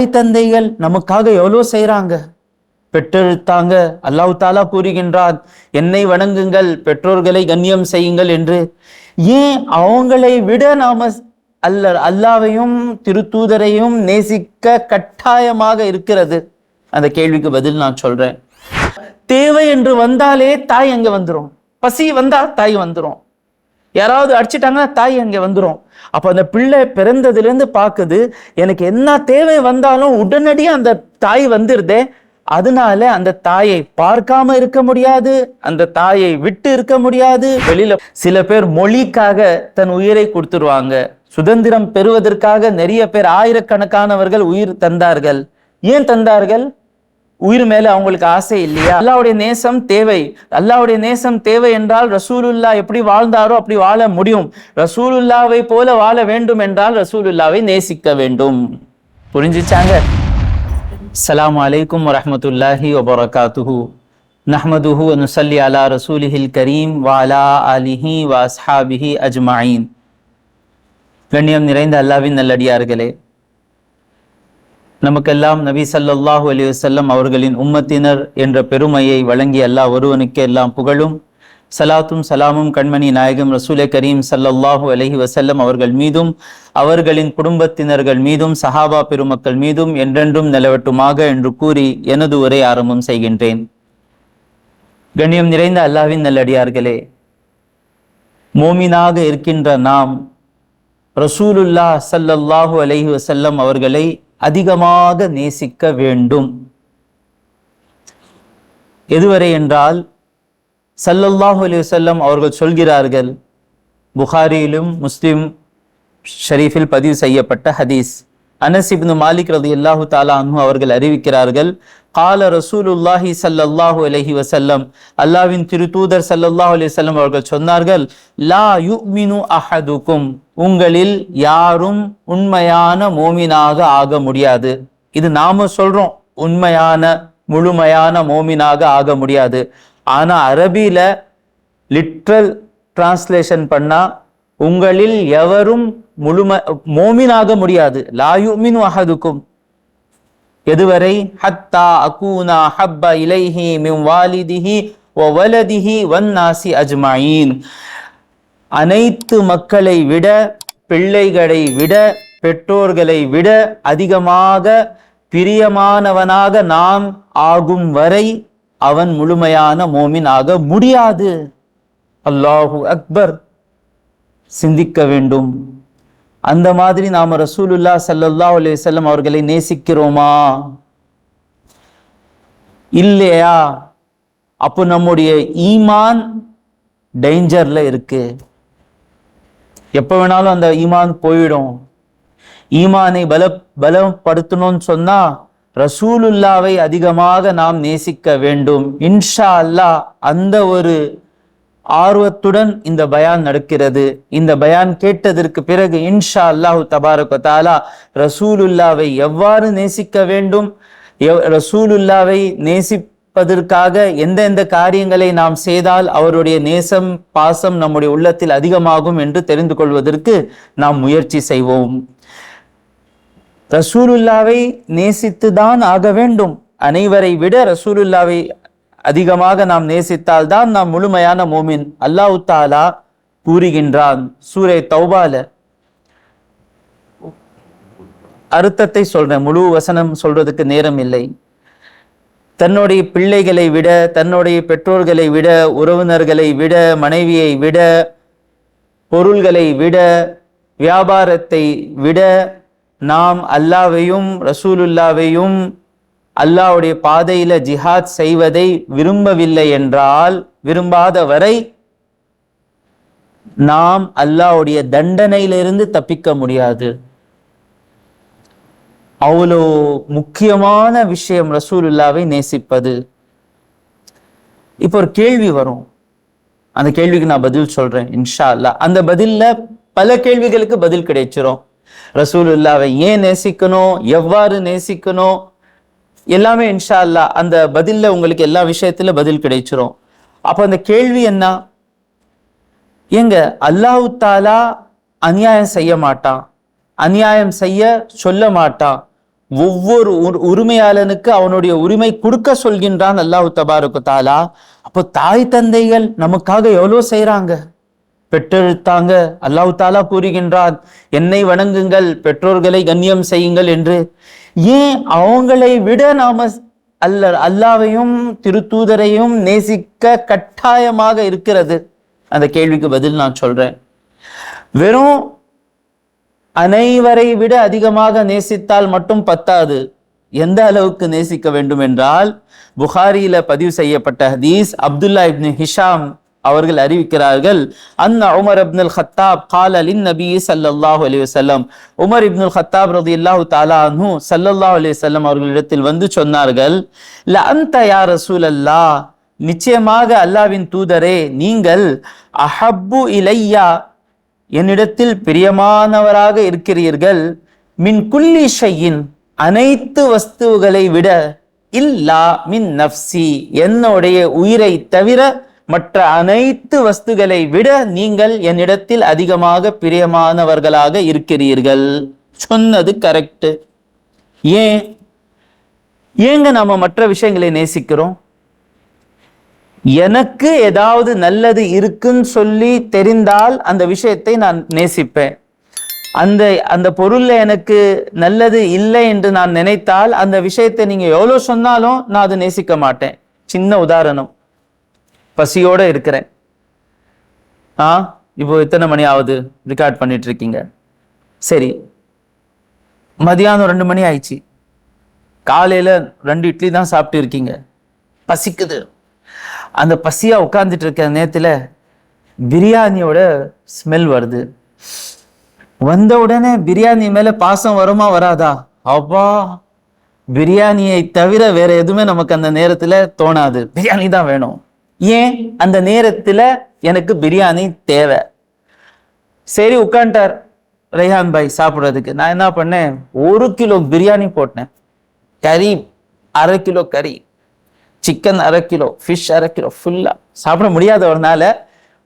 தாய் தந்தைகள் நமக்காக எவ்வளோ செய்கிறாங்க பெற்றெழுத்தாங்க. அல்லாஹ் தாலா கூறுகின்றார் என்னை வணங்குங்கள் பெற்றோர்களை கண்ணியம் செய்யுங்கள் என்று. ஏன் அவங்களை விட நாம அல்ல அல்லாவையும் திருத்தூதரையும் நேசிக்க கட்டாயமாக இருக்கிறது? அந்த கேள்விக்கு பதில் நான் சொல்றேன். தேவை என்று வந்தாலே தாய் அங்க வந்துரும். பசி வந்தா தாய் வந்துடும் யாராவது அடிச்சிட்டாங்கன்னா தாய் அங்கே வந்துடும் அப்போ அந்த பிள்ளை பிறந்ததுலேருந்து பார்க்குது எனக்கு என்ன தேவை வந்தாலும் உடனடியாக அந்த தாய் வந்துருதே. அதனால அந்த தாயை பார்க்காம இருக்க முடியாது அந்த தாயை விட்டு இருக்க முடியாது. வெளியில சில பேர் மொழிக்காக தன் உயிரை கொடுத்துருவாங்க. சுதந்திரம் பெறுவதற்காக நிறைய பேர் ஆயிரக்கணக்கானவர்கள் உயிர் தந்தார்கள். ஏன் தந்தார்கள்? உயிர் மேல அவங்களுக்கு ஆசை இல்லையா? அல்லாவுடைய நேசம் தேவை. அல்லாவுடைய நேசம் தேவை என்றால் ரசூலுல்லா எப்படி வாழ்ந்தாரோ அப்படி வாழ முடியும். ரசூலுல்லாவை போல வாழ வேண்டும் என்றால் ரசூலுல்லாவை நேசிக்க வேண்டும். புரிஞ்சுச்சாங்க? அஸ்ஸலாமு அலைக்கும் வரமத்துல்லாஹி வபரகாத்துஹு. நஹ்மதுஹு நுசல்லி அலா ரசூலிஹில் கரீம் வாலா அலிஹி வாஸ்ஹாபிஹி அஜ்மாயின். கண்ணியம் நிறைந்த அல்லாவின் நல்லடியார்களே நமக்கெல்லாம் நபி ஸல்லல்லாஹு அலி வல்லம் அவர்களின் உம்மத்தினர் என்ற பெருமையை வழங்கி அல்லாஹ் ஒருவனுக்கு எல்லாம் புகழும். சலாத்தும் சலாமும் கண்மணி நாயகம் ரசூலே கரீம் சல்லல்லாஹு அலஹி வசல்லம் அவர்கள் மீதும் அவர்களின் குடும்பத்தினர்கள் மீதும் சஹாபா பெருமக்கள் மீதும் என்றென்றும் நிலவட்டுமாக என்று கூறி எனது உரை ஆரம்பம் செய்கின்றேன். கண்ணியம் நிறைந்த அல்லாஹ்வின் நல்லடியார்களே மோமினாக இருக்கின்ற நாம் ரசூலுல்லா சல்லல்லாஹு அலஹி வசல்லம் அவர்களை அதிகமாக நேசிக்க வேண்டும். எதுவரை என்றால் சல்லல்லாஹு அலி வல்லம் அவர்கள் சொல்கிறார்கள் புகாரியிலும் முஸ்லிம் ஷரீஃபில் பதிவு செய்யப்பட்ட ஹதீஸ். அனஸ் இப்னு மாலிக் ரலியல்லாஹு தாலா அன்ஹு அவர்கள் அறிவிக்கிறார்கள் கால ரசூலுல்லாஹி ஸல்லல்லாஹு அலைஹி வசல்லம் அல்லாஹ்வின் திருத்தூதர் ஸல்லல்லாஹு அலி வல்லம் அவர்கள் சொன்னார்கள் லா யுமினு அஹதுக்கும். உங்களில் யாரும் உண்மையான மோமினாக ஆக முடியாது. இது நாம சொல்றோம் உண்மையான முழுமையான மோமினாக ஆக முடியாது. ஆனா அரபியில லிட்ரல் டிரான்ஸ்லேஷன் பண்ணா உங்களில் எவரும் முழும மோமினாக முடியாது. லாயுமின் அஹதுக்கும். எதுவரை? ஹத்தா அகூனா ஹப்ப இலைஹி மிம் வாலிதிஹி வலதிஹி வன்னாசி அஜ்மாயின். அனைத்து மக்களை விட பிள்ளைகளை விட பெற்றோர்களை விட அதிகமாக பிரியமானவனாக நாம் ஆகும் வரை அவன் முழுமையான மோமின் ஆக முடியாது. அல்லாஹு அக்பர். சிந்திக்க வேண்டும். அந்த மாதிரி நாம் ரசூலுல்லா சல்லல்லா அலி வஸல்லம் அவர்களை நேசிக்கிறோமா? இல்லையா? அப்போ நம்முடைய ஈமான் டேஞ்சரில் இருக்கு. எப்போ வேணாலும் அந்த ஈமான் போயிடும். ஈமானை பல பலப்படுத்தணும்னு சொன்னால் ரசூலுல்லாவை அதிகமாக நாம் நேசிக்க வேண்டும். இன்ஷா அல்லாஹ் அந்த ஒரு ஆர்வத்துடன் இந்த பயான் நடக்கிறது. இந்த பயான் கேட்டதற்கு பிறகு இன்ஷா அல்லாஹு தபாரக் தாலா ரசூலுல்லாவை எவ்வாறு நேசிக்க வேண்டும்? எவ்- ரசூலுல்லாவை நேசிப்பதற்காக எந்தெந்த காரியங்களை நாம் செய்தால் அவருடைய நேசம் பாசம் நம்முடைய உள்ளத்தில் அதிகமாகும் என்று தெரிந்து கொள்வதற்கு நாம் முயற்சி செய்வோம். ரசூலுல்லாவை நேசித்துதான் ஆக வேண்டும். அனைவரை விட ரசூலுல்லாவை அதிகமாக நாம் நேசித்தால் தான் நாம் முழுமையான மோமின். அல்லாஹ் தாலா கூறுகின்றான் சூரை தௌபால. அர்த்தத்தை சொல்றேன் முழு வசனம் சொல்றதுக்கு நேரம் இல்லை. தன்னுடைய பிள்ளைகளை விட தன்னுடைய பெற்றோர்களை விட உறவினர்களை விட மனைவியை விட பொருள்களை விட வியாபாரத்தை விட நாம் அல்லாவையும் ரசூலுல்லாவையும் அல்லாஹ்வுடைய பாதையில ஜிஹாத் செய்வதை விரும்பவில்லை என்றால் விரும்பாத வரை நாம் அல்லாஹ்வுடைய தண்டனையிலிருந்து தப்பிக்க முடியாது. அவ்வளோ முக்கியமான விஷயம் ரசூலுல்லாவை நேசிப்பது. இப்போ ஒரு கேள்வி வரும். அந்த கேள்விக்கு நான் பதில் சொல்றேன் இன்ஷா அல்லா அந்த பதில்ல பல கேள்விகளுக்கு பதில் கிடைச்சிரும். ரசூலுல்லாவை ஏன் நேசிக்கணும்? எவ்வாறு நேசிக்கணும்? எல்லாமே இன்ஷா அல்லாஹ் அந்த பதிலில் உங்களுக்கு எல்லா விஷயத்துல பதில் கிடைச்சிரும். அப்போ அந்த கேள்வி என்ன? எங்க அல்லாஹு தாலா அநியாயம் செய்ய மாட்டான் அநியாயம் செய்ய சொல்ல மாட்டான் ஒவ்வொரு உரு- உரிமையாளனுக்கு அவனுடைய உரிமை கொடுக்க சொல்கின்றான் அல்லாஹு தபாருக்கு தாலா. அப்போ தாய் தந்தைகள் நமக்காக எவ்வளோ செய்கிறாங்க பெற்றெழுத்தாங்க. அல்லாஹ் தாலா கூறுகின்றான் என்னை வணங்குங்கள் பெற்றோர்களை கண்ணியம் செய்யுங்கள் என்று. ஏன்? அவங்களை விட நாம அல்ல அல்லாவையும் திருத்தூதரையும் நேசிக்க கட்டாயமாக இருக்கிறது. அந்த கேள்விக்கு பதில் நான் சொல்றேன். வெறும் அனைவரை விட அதிகமாக நேசித்தால் மட்டும் பத்தாது. எந்த அளவுக்கு நேசிக்க வேண்டும் என்றால் புகாரியில பதிவு செய்யப்பட்ட ஹதீஸ் அப்துல்லா இப்னு ஹிஷாம் அவர்கள் அறிவிக்கிறார்கள். அன்ன உமர் அப்துல் ஹத்தாப் கால் அலின் நபி சல்லாஹூ அலி வல்லம் உமர் இப்னுல் ஹத்தாப் ரதி அல்லாஹு தாலானு சல்லல்லாஹ் அலி வல்லம் அவர்களிடத்தில் வந்து சொன்னார்கள் ல அன்த ரசூல் அல்லா நிச்சயமாக அல்லாவின் தூதரே நீங்கள் அஹப்பு இலையா என்னிடத்தில் பிரியமானவராக இருக்கிறீர்கள். மின் குல்லி ஷையின் அனைத்து வஸ்துகளை விட இல்லா மின் நஃப்சி என்னுடைய உயிரை தவிர மற்ற அனைத்து வஸ்துகளை விட நீங்கள் என்னிடத்தில் அதிகமாக பிரியமானவர்களாக இருக்கிறீர்கள். சொன்னது கரெக்டு ஏன்? ஏங்க நாம மற்ற விஷயங்களை நேசிக்கிறோம்? எனக்கு ஏதாவது நல்லது இருக்குன்னு சொல்லி தெரிந்தால் அந்த விஷயத்தை நான் நேசிப்பேன். அந்த அந்த பொருள்ல எனக்கு நல்லது இல்லை என்று நான் நினைத்தால் அந்த விஷயத்தை நீங்க எவ்வளவு சொன்னாலும் நான் அதை நேசிக்க மாட்டேன். சின்ன உதாரணம். பசியோடு இருக்கிறேன். ஆ இப்போ எத்தனை மணி ஆகுது? ரெக்கார்ட் பண்ணிட்டு இருக்கீங்க சரி. மதியானம் ரெண்டு மணி ஆயிடுச்சு. காலையில் ரெண்டு இட்லி தான் சாப்பிட்டு இருக்கீங்க. பசிக்குது. அந்த பசியாக உட்காந்துட்டு இருக்கிற நேரத்தில் பிரியாணியோட ஸ்மெல் வருது. வந்த உடனே பிரியாணி மேலே பாசம் வருமா வராதா? அப்பா பிரியாணியை தவிர வேற எதுவுமே நமக்கு அந்த நேரத்தில் தோணாது. பிரியாணி தான் வேணும். ஏன் அந்த நேரத்தில் எனக்கு பிரியாணி தேவை? சரி உட்காந்துட்டார் ரெஹான் பாய் சாப்பிட்றதுக்கு. நான் என்ன பண்ணேன்? ஒரு கிலோ பிரியாணி போட்டேன். கறி அரை கிலோ கறி. சிக்கன் அரை கிலோ ஃபிஷ் அரை கிலோ ஃபுல்லாக சாப்பிட முடியாதவர்னால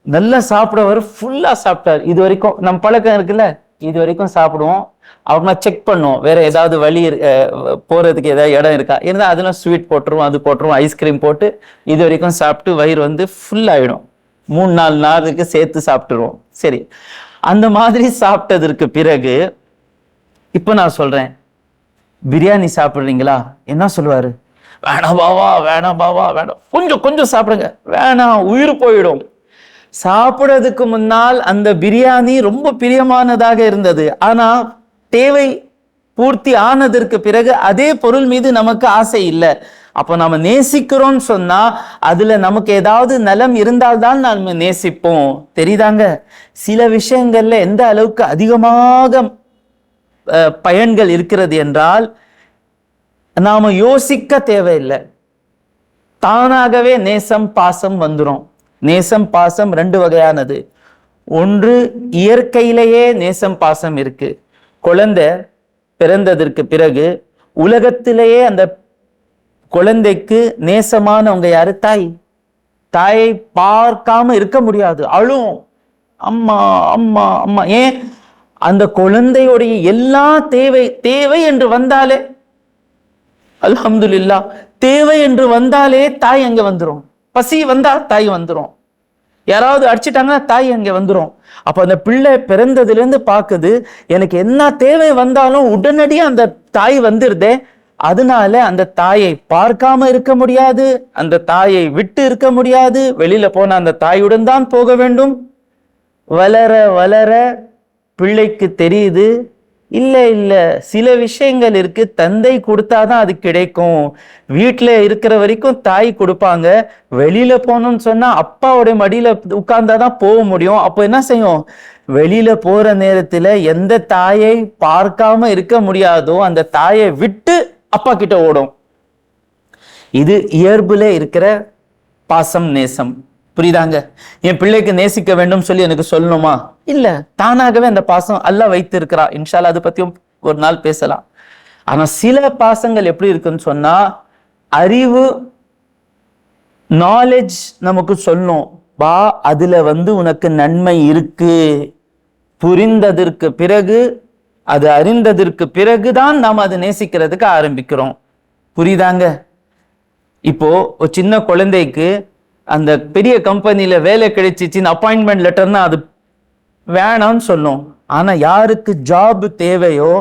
நல்லா சாப்பிடவர் ஃபுல்லாக சாப்பிட்டார். இது வரைக்கும் நம்ம பழக்கம் இருக்குல்ல? இது வரைக்கும் சாப்பிடுவோம். அப்புறமா செக் பண்ணுவோம். வேற ஏதாவது வழி போறதுக்கு ஏதாவது இடம் இருக்கா? இருந்தால் அதெல்லாம் ஸ்வீட் போட்டுருவோம் அது போட்டுருவோம் ஐஸ்கிரீம் போட்டு இது வரைக்கும் சாப்பிட்டு வயிறு வந்து ஃபுல் ஆகிடும் மூணு நாலு நாளுக்கு சேர்த்து சாப்பிட்டுருவோம். சரி. அந்த மாதிரி சாப்பிட்டதற்கு பிறகு இப்போ நான் சொல்றேன். பிரியாணி சாப்பிட்றீங்களா? என்ன சொல்லுவாரு? வேணாம் பாவா வேணாம் பாவா வேணாம். கொஞ்சம் கொஞ்சம் சாப்பிடுங்க. வேணாம் உயிர் போயிடும். சாப்பிட்றதுக்கு முன்னால் அந்த பிரியாணி ரொம்ப பிரியமானதாக இருந்தது. ஆனால் தேவை பூர்த்தி ஆனதற்கு பிறகு அதே பொருள் மீது நமக்கு ஆசை இல்லை. அப்போ நாம் நேசிக்கிறோம்னு சொன்னா அதுல நமக்கு ஏதாவது நலம் இருந்தால்தான் நம்ம நேசிப்போம். தெரியுதாங்க? சில விஷயங்கள்ல எந்த அளவுக்கு அதிகமாக பயன்கள் இருக்கிறது என்றால் நாம யோசிக்க தேவையில்லை. தானாகவே நேசம் பாசம் வந்துடும் நேசம் பாசம் ரெண்டு வகையானது. ஒன்று இயற்கையிலேயே நேசம் பாசம் இருக்கு. குழந்தை பிறந்ததற்கு பிறகு உலகத்திலேயே அந்த குழந்தைக்கு நேசமானவங்க யாரு? தாய். தாயை பார்க்காம இருக்க முடியாது. அழும். அம்மா அம்மா அம்மா. ஏன்? அந்த குழந்தையுடைய எல்லா தேவை தேவை என்று வந்தாலே அல்ஹம்துலில்லா தேவை என்று வந்தாலே தாய் அங்க வந்துடும் பசி வந்தா தாய் வந்துடும் யாராவது அடிச்சிட்டாங்கன்னா தாய் அங்கே வந்துடும் அப்போ அந்த பிள்ளை பிறந்ததுலேருந்து பார்க்குது எனக்கு என்ன தேவை வந்தாலும் உடனடியாக அந்த தாய் வந்துருதே. அதனால அந்த தாயை பார்க்காம இருக்க முடியாது அந்த தாயை விட்டு இருக்க முடியாது. வெளியில போன அந்த தாயுடன் தான் போக வேண்டும். வளர வளர பிள்ளைக்கு தெரியுது இல்லை இல்லை. சில விஷயங்கள் இருக்கு. தந்தை கொடுத்தாதான் அது கிடைக்கும். வீட்டில் இருக்கிற வரைக்கும் தாய் கொடுப்பாங்க. வெளியில போகணும்னு சொன்னா அப்பாவுடைய மடியில உட்கார்ந்தாதான் போக முடியும். அப்போ என்ன செய்யும்? வெளியில போற நேரத்துல எந்த தாயை பார்க்காம இருக்க முடியாதோ அந்த தாயை விட்டு அப்பா கிட்ட ஓடும். இது இயல்புல இருக்கிற பாசம் நேசம். புரியுதாங்க? என் பிள்ளைக்கு நேசிக்க வேண்டும் சொல்லி எனக்கு சொல்லணுமா? இல்ல. தானாகவே அந்த பாசம் அல்லாஹ் வைத்திருக்கிறா. இன்ஷால்லா அதை பத்தியும் ஒரு நாள் பேசலாம். ஆனா சில பாசங்கள் எப்படி இருக்குன்னு சொன்னா அறிவு நாலேஜ் நமக்கு சொல்லும். வா அதுல வந்து உனக்கு நன்மை இருக்கு. புரிந்ததற்கு பிறகு அது அறிந்ததற்கு பிறகுதான் நாம் அதை நேசிக்கிறதுக்கு ஆரம்பிக்கிறோம். புரியுதாங்க? இப்போ ஒரு சின்ன குழந்தைக்கு அந்த பெரிய கம்பெனியில் வேலை கிடைச்சிச்சின்னு அப்பாயின்மெண்ட் லெட்டர்னா அது வேணாம்னு சொல்லும். ஆனால் யாருக்கு ஜாப் தேவையோ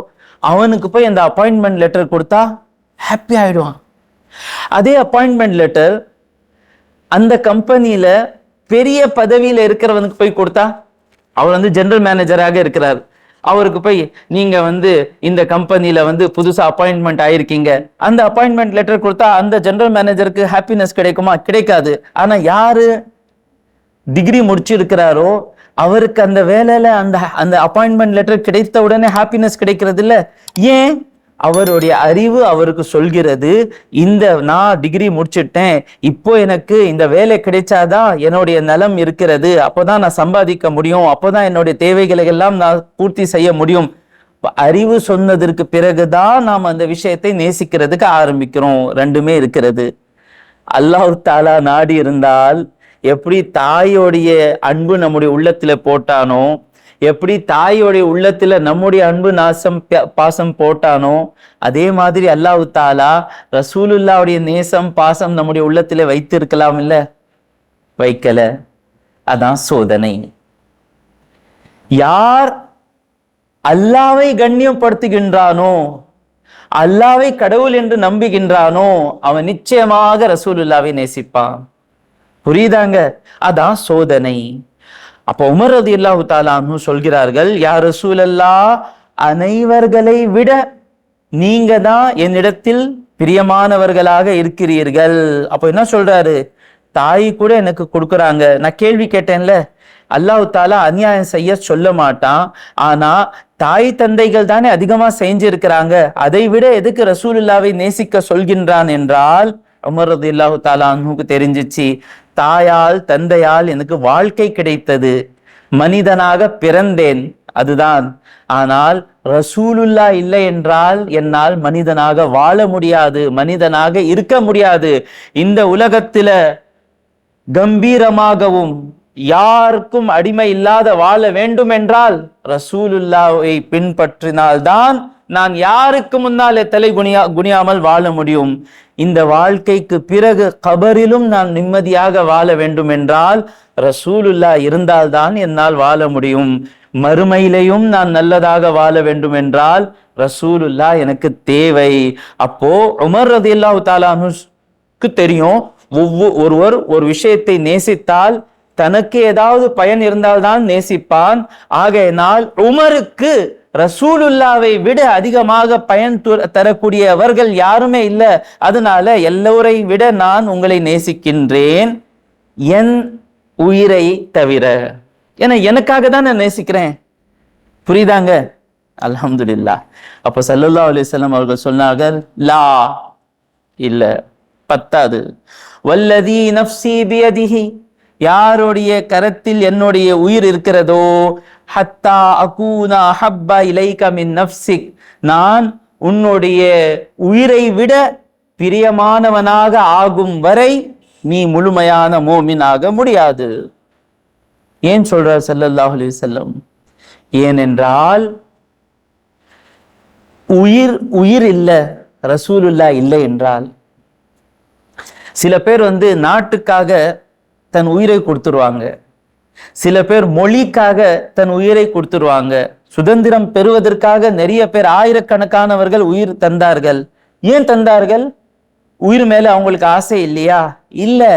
அவனுக்கு போய் அந்த அப்பாயின்மெண்ட் லெட்டர் கொடுத்தா ஹாப்பி ஆயிடுவான். அதே அப்பாயின்மெண்ட் லெட்டர் அந்த கம்பெனியில் பெரிய பதவியில் இருக்கிறவனுக்கு போய் கொடுத்தா அவர் வந்து ஜென்ரல் மேனேஜராக இருக்கிறார். அவருக்கு போய் நீங்க வந்து இந்த கம்பெனியில வந்து புதுசா அப்பாயின்மெண்ட் ஆயிருக்கீங்க. அந்த அப்பாயின்மெண்ட் லெட்டர் கொடுத்தா அந்த ஜெனரல் மேனேஜருக்கு ஹாப்பினஸ் கிடைக்குமா? கிடைக்காது. ஆனா யாரு டிகிரி முடிச்சிருக்கிறாரோ அவருக்கு அந்த வேலையில அந்த அந்த அப்பாயின்மெண்ட் லெட்டர் கிடைத்த உடனே ஹாப்பினஸ் கிடைக்கிறது இல்ல ஏன்? அவருடைய அறிவு அவருக்கு சொல்கிறது இந்த நான் டிகிரி முடிச்சிட்டேன் இப்போ எனக்கு இந்த வேலை கிடைச்சாதான் என்னுடைய நலம் இருக்கிறது அப்போதான் நான் சம்பாதிக்க முடியும் அப்போதான் என்னுடைய தேவைகளை எல்லாம் நான் பூர்த்தி செய்ய முடியும். அறிவு சொன்னதற்கு பிறகுதான் நாம் அந்த விஷயத்தை நேசிக்கிறதுக்கு ஆரம்பிக்கிறோம் ரெண்டுமே இருக்கிறது. அல்லாஹ் தாலா நாடி இருந்தால் எப்படி தாயோடைய அன்பு நம்முடைய உள்ளத்துல போட்டானோ எப்படி தாயோடைய உள்ளத்துல நம்முடைய அன்பு நாசம் பாசம் போட்டானோ அதே மாதிரி அல்லாஹ் தாலா ரசூலுல்லாவுடைய நேசம் பாசம் நம்முடைய உள்ளத்துல வைத்திருக்கலாம் இல்ல? வைக்கல. அதான் சோதனை. யார் அல்லாவை கண்ணியப்படுத்துகின்றானோ அல்லாவை கடவுள் என்று நம்புகின்றானோ அவன் நிச்சயமாக ரசூலுல்லாவை நேசிப்பான். புரியுதாங்க? அதான் சோதனை. அப்போ உமர் ரதி அல்லாஹு தாலான்னு சொல்கிறார்கள் யார் ரசூலல்லா அனைவர்களை விட நீங்க தான் என்னிடத்தில் பிரியமானவர்களாக இருக்கிறீர்கள். அப்போ என்ன சொல்றாரு? தாய் கூட எனக்கு கொடுக்குறாங்க. நான் கேள்வி கேட்டேன்ல. அல்லாஹு தாலா அநியாயம் செய்ய சொல்ல மாட்டான். ஆனா தாய் தந்தைகள் தானே அதிகமா செஞ்சிருக்கிறாங்க. அதை விட எதுக்கு ரசூலுல்லாவை நேசிக்க சொல்கின்றான் என்றால் உமர் ரதி அல்லாஹு தாலானுக்கு தெரிஞ்சிச்சு தாயால் தந்தையால் எனக்கு வாழ்க்கை கிடைத்தது. மனிதனாக பிறந்தேன் அதுதான். ஆனால் ரசூலுல்லா இல்லை என்றால் என்னால் மனிதனாக வாழ முடியாது மனிதனாக இருக்க முடியாது. இந்த உலகத்தில் கம்பீரமாகவும் யாருக்கும் அடிமை இல்லாத வாழ வேண்டும் என்றால் ரசூலுல்லாவை பின்பற்றினால்தான் நான் யாருக்கு முன்னாலே தலை குனியா குனியாமல் வாழ முடியும். இந்த வாழ்க்கைக்கு பிறகு கபரிலும் நான் நிம்மதியாக வாழ வேண்டும் என்றால் ரசூலுல்லா இருந்தால்தான் என்னால் வாழ முடியும். மறுமையிலையும் நான் நல்லதாக வாழ வேண்டும் என்றால் ரசூலுல்லா எனக்கு தேவை. அப்போ உமர் ரதியல்லாஹு தாலானுக்கு தெரியும் ஒவ்வொரு ஒருவர் ஒரு விஷயத்தை நேசித்தால் தனக்கு ஏதாவது பயன் இருந்தால்தான் நேசிப்பான். ஆகையினால் உமருக்கு ரசூலுல்லாவை விட அதிகமாக பயன் தரக்கூடியவர்கள் யாருமே இல்லை. அதனால எல்லோரை விட நான் உங்களை நேசிக்கின்றேன். என் உயிரை தவிர. ஏன்னா எனக்காக தான் நான் நேசிக்கிறேன். புரியுதாங்க? அல்ஹம்துலில்லாஹ் அப்போ சல்லல்லாஹு அலைஹி அவர்கள் சொன்னார்கள் லா இல்ல பத்தாது. வல்லதி நப்சி பியதிஹி யாருடைய கரத்தில் என்னுடைய உயிர் இருக்கிறதோ ஹத்தா அகூனா ஹப்பா இலைக மின் நஃப்சிக். நான் உன்னுடைய உயிரை விட பிரியமானவனாக ஆகும் வரை நீ முழுமையான மோமினாக முடியாது. ஏன் சொல்றார் சல்லல்லாஹ் அலி செல்லம் ஏனென்றால் உயிர் உயிர் இல்லை ரசூலுல்லா இல்லை என்றால் சில பேர் வந்து நாட்டுக்காக தன் உயிரை கொடுத்துருவாங்க. சில பேர் மொழிக்காக தன் உயிரை கொடுத்துருவாங்க. சுதந்திரம் பெறுவதற்காக நிறைய பேர் ஆயிரக்கணக்கானவர்கள் உயிர் தந்தார்கள். ஏன் தந்தார்கள்? உயிர் மேல அவங்களுக்கு ஆசை இல்லையா? இல்லை.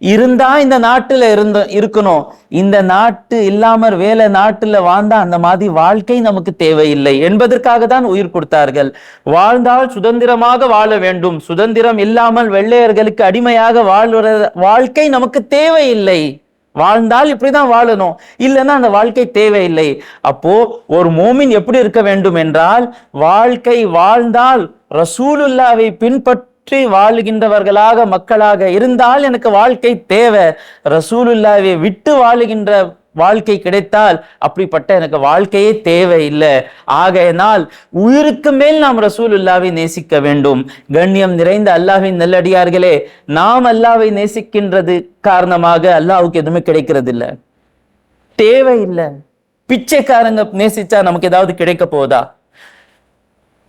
இருந்தா இந்த நாட்டுல இருந்த இருக்கணும். இந்த நாட்டு இல்லாம வேலை நாட்டுல வாழ்ந்தா அந்த மாதிரி வாழ்க்கை நமக்கு தேவையில்லை. என்பதற்காக தான் உயிர் கொடுத்தார்கள். வாழ்ந்தால் சுதந்திரமாக வாழ வேண்டும். சுதந்திரம் இல்லாமல் வெள்ளையர்களுக்கு அடிமையாக வாழ்கிற வாழ்க்கை நமக்கு தேவையில்லை. வாழ்ந்தால் இப்படிதான் வாழணும். இல்லைன்னா அந்த வாழ்க்கை தேவையில்லை. அப்போ ஒரு மோமின் எப்படி இருக்க வேண்டும் என்றால் வாழ்க்கை வாழ்ந்தால் ரசூலுல்லாவை பின்பற்ற வாழுகின்றவர்களாக மக்களாக இருந்தால் எனக்கு வாழ்க்கை தேவை. ரசூலுல்லாவை விட்டு வாழுகின்ற வாழ்க்கை கிடைத்தால் அப்படிப்பட்ட எனக்கு வாழ்க்கையே தேவையில்லை. ஆகையினால் உயிருக்கு மேல் நாம் ரசூலுல்லாவை நேசிக்க வேண்டும். கண்ணியம் நிறைந்த அல்லாவின் நல்லடியார்களே நாம் அல்லாவை நேசிக்கின்றது காரணமாக அல்லாவுக்கு எதுவுமே கிடைக்கிறது இல்லை தேவையில்லை. பிச்சைக்காரங்க நேசிச்சா நமக்கு ஏதாவது கிடைக்க போதா?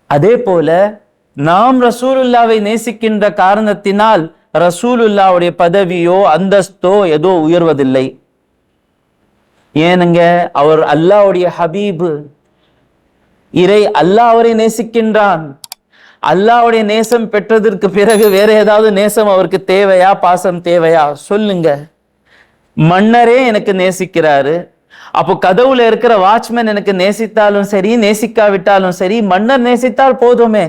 அதே போல நாம் ரசூலுல்லாவை நேசிக்கின்ற காரணத்தினால் ரசூலுல்லாவுடைய பதவியோ அந்தஸ்தோ ஏதோ உயர்வதில்லை. ஏனுங்க அவர் அல்லாவுடைய ஹபீபு. இறை அல்லாஹ் அவரை நேசிக்கின்றான். அல்லாஹ்வுடைய நேசம் பெற்றதற்கு பிறகு வேற ஏதாவது நேசம் அவருக்கு தேவையா பாசம் தேவையா? சொல்லுங்க. மன்னரே எனக்கு நேசிக்கிறாரு. அப்போ கதவுல இருக்கிற வாட்ச்மேன் எனக்கு நேசித்தாலும் சரி நேசிக்காவிட்டாலும் சரி மன்னர் நேசித்தால் போதுமே.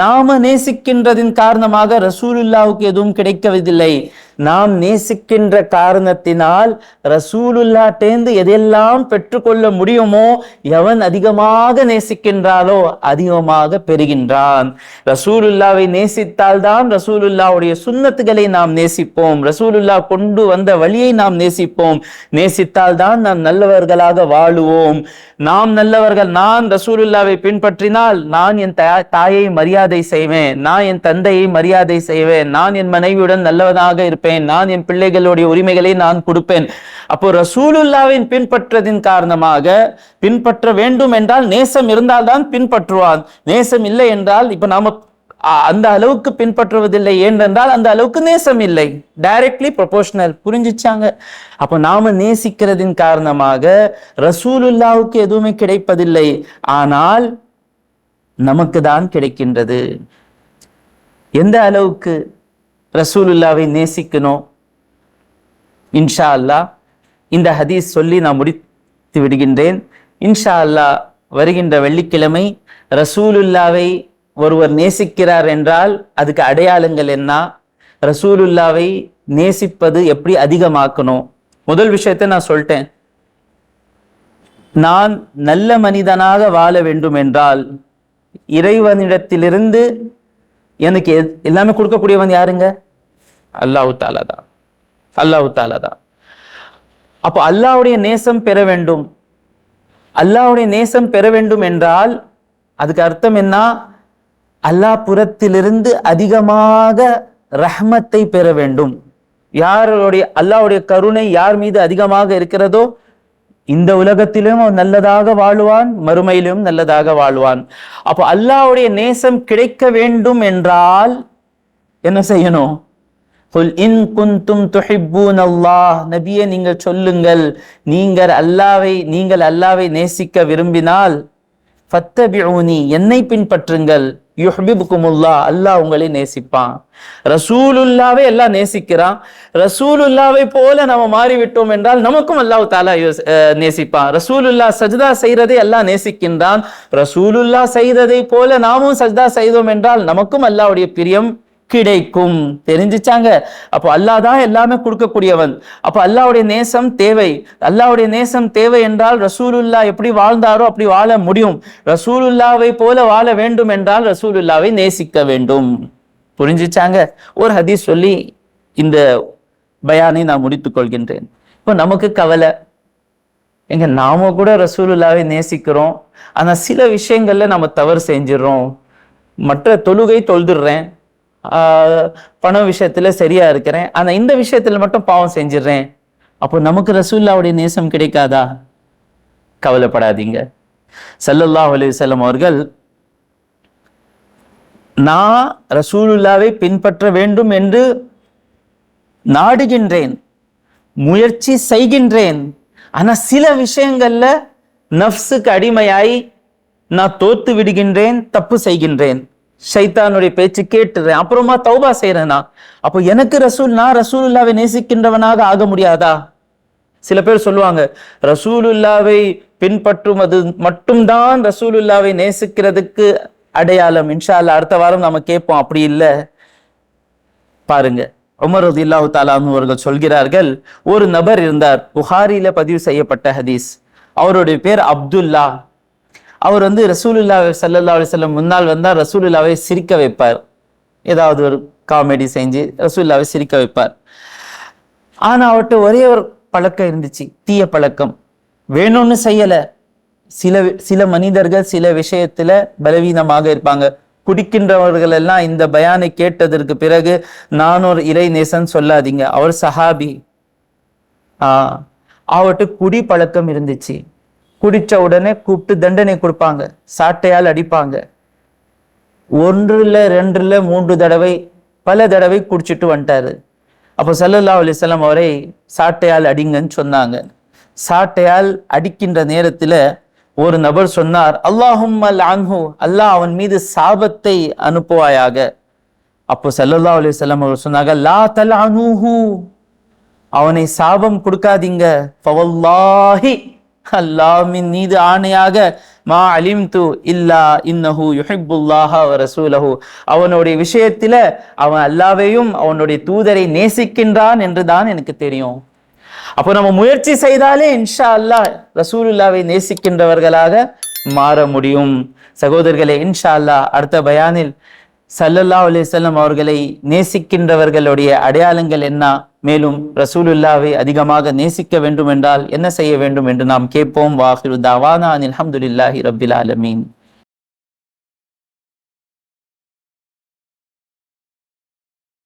நாம நேசிக்கின்றதின் காரணமாக ரசூலுல்லாவுக்கு எதுவும் கிடைக்கவில்லை. நாம் நேசிக்கின்ற காரணத்தினால் ரசூலுல்லாட்டேந்து எதெல்லாம் பெற்றுக்கொள்ள முடியுமோ எவன் அதிகமாக நேசிக்கின்றாலோ அதிகமாக பெறுகின்றான். ரசூலுல்லாவை நேசித்தால் தான் ரசூலுல்லாவுடைய சுண்ணத்துகளை நாம் நேசிப்போம். ரசூலுல்லா கொண்டு வந்த வழியை நாம் நேசிப்போம். நேசித்தால் தான் நாம் நல்லவர்களாக வாழுவோம். நாம் நல்லவர்கள் நான் ரசூலுல்லாவை பின்பற்றினால் நான் என் தா- தாயை மரியாதை செய்வேன். நான் என் தந்தையை மரியாதை செய்வேன். நான் என் மனைவியுடன் நல்லவனாக இருப்பேன். கொடுப்பேன். நான் என் பிள்ளைகளுடைய உரிமைகளை நான் கொடுப்பேன். அப்போ ரசூலுல்லாவின் பின்பற்றதின் காரணமாக பின்பற்ற வேண்டும் என்றால் நேசம் இருந்தால்தான் பின்பற்றுவான். நேசம் இல்லை என்றால் இப்ப நாம அந்த அளவுக்கு பின்பற்றுவதில்லை ஏனென்றால் அந்த அளவுக்கு நேசம் இல்லை. டைரக்ட்லி ப்ரொபோஷனல் புரிஞ்சிச்சாங்க? அப்போ நாம நேசிக்கிறதின் காரணமாக ரசூலுல்லாவுக்கு எதுவுமே கிடைப்பதில்லை. ஆனால் நமக்கு தான் கிடைக்கின்றது. எந்த அளவுக்கு? ரசூலுல்லாவை நேசிக்கணும். இன்ஷா அல்லாஹ் இந்த ஹதீஸ் சொல்லி நான் முடித்து விடுகின்றேன். இன்ஷா அல்லாஹ் வருகின்ற வெள்ளிக்கிழமை ரசூலுல்லாவை ஒருவர் நேசிக்கிறார் என்றால் அதுக்கு அடையாளங்கள் என்ன? ரசூலுல்லாவை நேசிப்பது எப்படி அதிகமாக்கணும்? முதல் விஷயத்தை நான் சொல்லிட்டேன். நான் நல்ல மனிதனாக வாழ வேண்டும் என்றால் இறைவனிடத்திலிருந்து எனக்கு எத்- எல்லாமே கொடுக்கக்கூடியவன் யாருங்க? அல்லாஹு தாலா தான். அல்லாஹ் தாலா தான். அப்போ அல்லாஹ்வுடைய நேசம் பெற வேண்டும். அல்லாஹ்வுடைய நேசம் பெற வேண்டும் என்றால் அதுக்கு அர்த்தம் என்ன? அல்லாஹ் புறத்திலிருந்து அதிகமாக ரஹ்மத்தை பெற வேண்டும். யாருடைய அல்லாவுடைய கருணை யார் மீது அதிகமாக இருக்கிறதோ இந்த உலகத்திலும் அவன் நல்லதாக வாழ்வான் மறுமையிலும் நல்லதாக வாழ்வான். அப்போ அல்லாஹ்வுடைய நேசம் கிடைக்க வேண்டும் என்றால் என்ன செய்யணும்? குல் இன் குந்தும் துஹிப்பூன் அல்லாஹ். நபியை நீங்கள் சொல்லுங்கள். நீங்கள் அல்லாவை நீங்கள் அல்லாவை நேசிக்க விரும்பினால் ஃபத்தபிஊனி என்னை பின்பற்றுங்கள். யுஹ்பிபுக்குமுல்லா அல்லாஹ் உங்களை நேசிப்பான். ரசூலுல்லாவே எல்லாம் நேசிக்கிறான். ரசூலுல்லாவை போல நம்ம மாறிவிட்டோம் என்றால் நமக்கும் அல்லாஹ் தாலா நேசிப்பான். ரசூலுல்லா சஜ்தா செய்யறதை எல்லாம் நேசிக்கின்றான். ரசூலுல்லா செய்ததை போல நாமும் சஜ்தா செய்தோம் என்றால் நமக்கும் அல்லாஹ்வுடைய பிரியம் கிடைக்கும். தெரிஞ்சுச்சாங்க. அப்போ அல்லாஹ் தான் எல்லாமே கொடுக்கக்கூடியவன். அப்போ அல்லாவுடைய நேசம் தேவை. அல்லாவுடைய நேசம் தேவை என்றால் ரசூலுல்லா எப்படி வாழ்ந்தாரோ அப்படி வாழ முடியும். ரசூலுல்லாவை போல வாழ வேண்டும் என்றால் ரசூலுல்லாவை நேசிக்க வேண்டும். புரிஞ்சுச்சாங்க? ஒரு ஹதீஸ் சொல்லி இந்த பயானை நான் முடித்துக் கொள்கின்றேன். இப்போ நமக்கு கவலை. எங்க நாம கூட ரசூலுல்லாவை நேசிக்கிறோம். ஆனால் சில விஷயங்கள்ல நம்ம தவறு செஞ்சிடறோம். மற்ற தொழுகை தொழுதுடுறேன். பணம் பண விஷயத்துல சரியா இருக்கிறேன். ஆனா இந்த விஷயத்துல மட்டும் பாவம் செஞ்சிடுறேன். அப்போ நமக்கு ரசூல்லாவுடைய நேசம் கிடைக்காதா? கவலைப்படாதீங்க. சல்லல்லாஹ் அலைஹி அவர்கள் நான் ரசூலுல்லாவை பின்பற்ற வேண்டும் என்று நாடுகின்றேன் முயற்சி செய்கின்றேன். ஆனா சில விஷயங்கள்ல நஃப்ஸுக்கு அடிமையாய் நான் தோத்து விடுகின்றேன் தப்பு செய்கின்றேன். ஷைத்தானுடைய பேச்சு கேட்டுறேன். அப்புறமா தௌபா செய்யறேனா நான் அப்போ எனக்கு ரசூல் நான் ரசூலுல்லாவை நேசிக்கின்றவனாக ஆக முடியாதா? சில பேர் சொல்லுவாங்க ரசூலுல்லாவை பின்பற்றும் அது மட்டும்தான் ரசூலுல்லாவை நேசிக்கிறதுக்கு அடையாளம். இன்ஷா அல்லா அடுத்த வாரம் நம்ம கேட்போம். அப்படி இல்லை. பாருங்க உமர் ரதில்லாஹு தாலாம் அவர்கள் சொல்கிறார்கள் ஒரு நபர் இருந்தார். புகாரில பதிவு செய்யப்பட்ட ஹதீஸ். அவருடைய பேர் அப்துல்லா. அவர் வந்து ரசூலுல்லா ஸல்லல்லாஹு அலைஹி வஸல்லம் முன்னால் வந்தால் ரசூலுல்லாவை சிரிக்க வைப்பார். ஏதாவது ஒரு காமெடி செஞ்சு ரசூல்லாவை சிரிக்க வைப்பார். ஆனால் அவர்கிட்ட ஒரே ஒரு பழக்கம் இருந்துச்சு தீய பழக்கம். வேணும்னு செய்யலை. சில சில மனிதர்கள் சில விஷயத்துல பலவீனமாக இருப்பாங்க. குடிக்கின்றவர்கள் எல்லாம் இந்த பயானை கேட்டதற்கு பிறகு நான் ஒரு இறை நேசன் சொல்லாதீங்க. அவர் சஹாபி. ஆஹ் அவர்கிட்ட குடி பழக்கம் இருந்துச்சு. குடிச்ச உடனே கூப்பிட்டு தண்டனை கொடுப்பாங்க. சாட்டையால் அடிப்பாங்க. ஒன்றில் ரெண்டில் மூன்று தடவை பல தடவை குடிச்சிட்டு வந்துட்டாரு. அப்போ சல்லல்லா அலிசல்லாம் அவரை சாட்டையால் அடிங்கன்னு சொன்னாங்க. சாட்டையால் அடிக்கின்ற நேரத்தில் ஒரு நபர் சொன்னார் அல்லாஹும் அல் அன்ஹு அல்லாஹ் அவன் மீது சாபத்தை அனுப்புவாயாக. அப்போ சல்லல்லா அலைஹி அவர் சொன்னாங்க லா தல் அனுஹூ அவனை சாபம் கொடுக்காதீங்க. ஃபவல்லாஹி. அல்லாஹ்வின் மீது ஆணையாக மா அலிம்து இல்லா இன்னஹு யுஹிப்புல்லாஹ ரசூலஹு. அவனுடைய விஷயத்துல அவன் அல்லாவையும் அவனுடைய தூதரை நேசிக்கின்றான் என்று தான் எனக்கு தெரியும். அப்போ நம்ம முயற்சி செய்தாலே இன்ஷா அல்லாஹ் ரசூலுல்லாவை நேசிக்கின்றவர்களாக மாற முடியும். சகோதரர்களே இன்ஷா அல்லாஹ் அடுத்த பயானில் சல்லல்லா அலிசல்லம் அவர்களை நேசிக்கின்றவர்களுடைய அடையாளங்கள் என்ன? மேலும் ரசூலுல்லாவை அதிகமாக நேசிக்க வேண்டும் என்றால் என்ன செய்ய வேண்டும் என்று நாம் கேட்போம். வாஹிரு தாவானா அனில் அஹமதுல்லாஹி ரபில் ஆலமீன்.